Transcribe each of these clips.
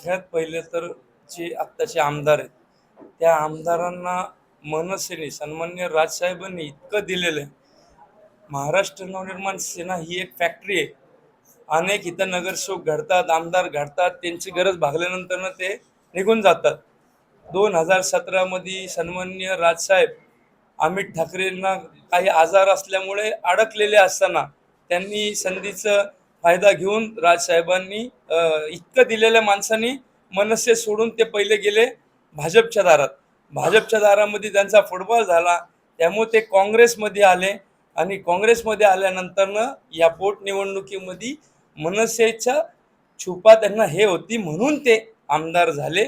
सगळ्यात पहिले तर जे आत्ताचे आमदार आहेत त्या आमदारांना मनसेने सन्मान्य राजसाहेबांनी इतकं दिलेलं आहे. महाराष्ट्र नवनिर्माण सेना ही एक फॅक्टरी आहे. अनेक इथं नगरसेवक घडतात आमदार घडतात त्यांची गरज भागल्यानंतर ते निघून जातात. दोन हजार सतरामध्ये सन्मान्य राजसाहेब अमित ठाकरेंना काही आजार असल्यामुळे अडकलेले असताना त्यांनी संधीचं फायदा घेऊन राजसाहेबांनी इतकं दिलेल्या माणसांनी मनसे सोडून ते पहिले गेले भाजपच्या दारात. भाजपच्या दारामध्ये त्यांचा फुटबॉल झाला त्यामुळे ते काँग्रेसमध्ये आले आणि काँग्रेसमध्ये आल्यानंतरनं या पोटनिवडणुकीमध्ये मनसेच्या छुपा त्यांना हे होती म्हणून ते आमदार झाले.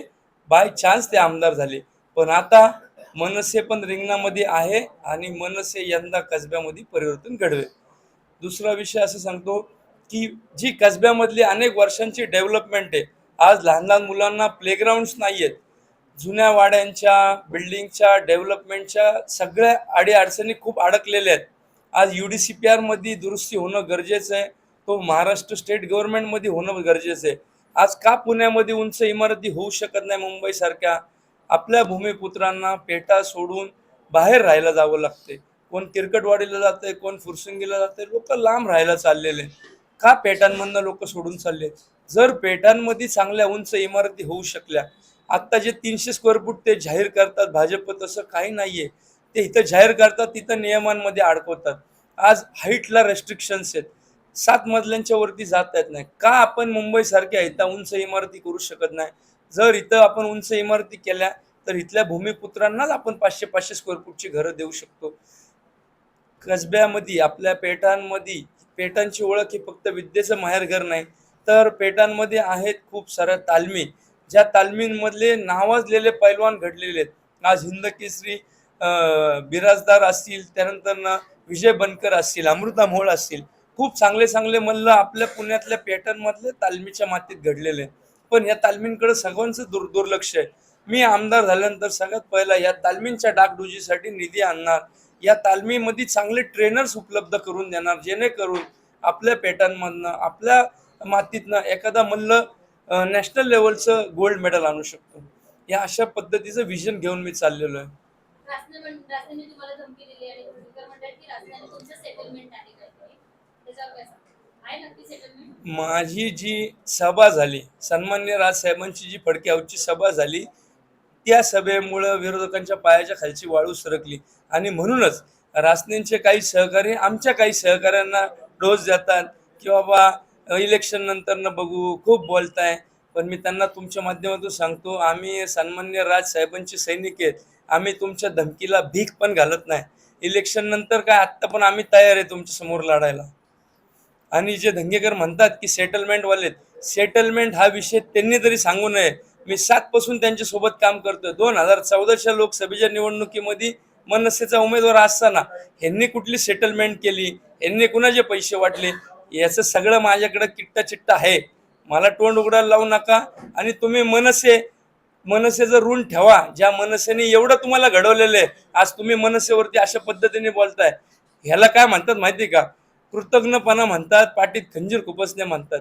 बाय चान्स ते आमदार झाले. पण आता मनसे पण रिंगणामध्ये आहे आणि मनसे यंदा कसब्यामध्ये परिवर्तन घडवे दुसरा विषय असं सांगतो की जी कसब्यामधली अनेक वर्षांची डेव्हलपमेंट आहे. आज लहान लहान मुलांना प्लेग्राऊंड्स नाही आहेत जुन्या वाड्यांच्या बिल्डिंगच्या डेव्हलपमेंटच्या सगळ्या अडीअडचणी खूप अडकलेल्या आहेत. आज यू डी सी पी आरमध्ये दुरुस्ती होणं गरजेचं आहे. तो महाराष्ट्र स्टेट गव्हर्नमेंटमध्ये होणं गरजेचं आहे. आज का पुण्यामध्ये उंच इमारती होऊ शकत नाही मुंबईसारख्या आपल्या भूमिपुत्रांना पेटा सोडून बाहेर राहायला जावं लागते कोण किरकटवाडीला जाते कोण फुरसंगीला जाते लोक लांब राहायला चाललेले का पेटांमधनं लोक सोडून चालले? जर पेटांमध्ये चांगल्या उंच इमारती होऊ शकल्या आत्ता जे तीनशे स्क्वेअर फूट ते जाहीर करतात भाजप तसं काही नाहीये. ते इथं जाहीर करतात तिथं नियमांमध्ये अडकवतात. आज हाईटला रेस्ट्रिक्शन्स आहेत. सात मजल्यांच्या वरती जाता येत नाही. का आपण मुंबईसारख्या इथं उंच इमारती करू शकत नाही? जर इथं आपण उंच इमारती केल्या तर इथल्या भूमिपुत्रांनाच आपण पाचशे पाचशे स्क्वेअर फूटची घरं देऊ शकतो. कसब्यामध्ये आपल्या पेटांमध्ये पेटांची ओळख ही फक्त विद्येचं माहेरघर नाही तर पेटांमध्ये आहेत खूप साऱ्या तालमी. ज्या तालमींमधले नावाजलेले पैलवान घडलेले आहेत. आज हिंद केसरी बिराजदार असतील त्यानंतर ना विजय बनकर असतील अमृता मोहोळ असतील खूप चांगले चांगले मल्ल आपल्या पुण्यातल्या पेटांमधले तालमीच्या मातीत घडलेले आहेत. पण या तालमींकडे सगळ्यांचं दुर दुर्लक्ष आहे. मी आमदार झाल्यानंतर सगळ्यात पहिला या तालमींच्या डागडुजीसाठी निधी आणणार या तालमीमध्ये चांगले ट्रेनर्स उपलब्ध करून देणार जेणेकरून आपल्या पेटांमधनं आपल्या मातीतनं एखादा मल्ल नॅशनल लेवलचं गोल्ड मेडल आणू शकतो. या अशा पद्धतीचं विजन घेऊन मी चाललेलो आहे. माझी जी सभा झाली सन्मान्य राजसाहेबांची जी फडक्यावरची सभा झाली त्या सभेमुळं विरोधकांच्या पायाच्या खालची वाळू सरकली. आणि म्हणूनच रासनेंचे काही सहकारी आमच्या काही सहकाऱ्यांना डोस देतात की बाबा इलेक्शन नंतरनं बघू खूप बोलताय. पण मी त्यांना तुमच्या माध्यमातून सांगतो आम्ही सन्मान्य राजसाहेबांचे सैनिक आहेत. आम्ही तुमच्या धमकीला भीक पण घालत नाही. इलेक्शन नंतर काय आत्ता पण आम्ही तयार आहे तुमच्यासमोर लढायला. आणि जे धंगेकर म्हणतात की सेटलमेंटवाले सेटलमेंट हा विषय त्यांनी तरी सांगू नये. मी सात पासून काम करतोय. दोन हजार चौदाच्या लोकसभेच्या निवडणुकीमध्ये मनसेचा उमेदवार असताना ह्यांनी कुठली सेटलमेंट केली? ह्यांनी कुणाचे पैसे वाटले? याचं सगळं माझ्याकडे किट्टा चिट्टा आहे. मला तोंड उघडायला लावू नका आणि तुम्ही मनसे मनसेचं ऋण ठेवा. ज्या मनसेने एवढं तुम्हाला घडवलेलं आहे आज तुम्ही मनसेवरती अशा पद्धतीने बोलताय. ह्याला काय म्हणतात माहिती का? कृतज्ञपणा म्हणतात पाठीत खंजीर खुपसणे म्हणतात.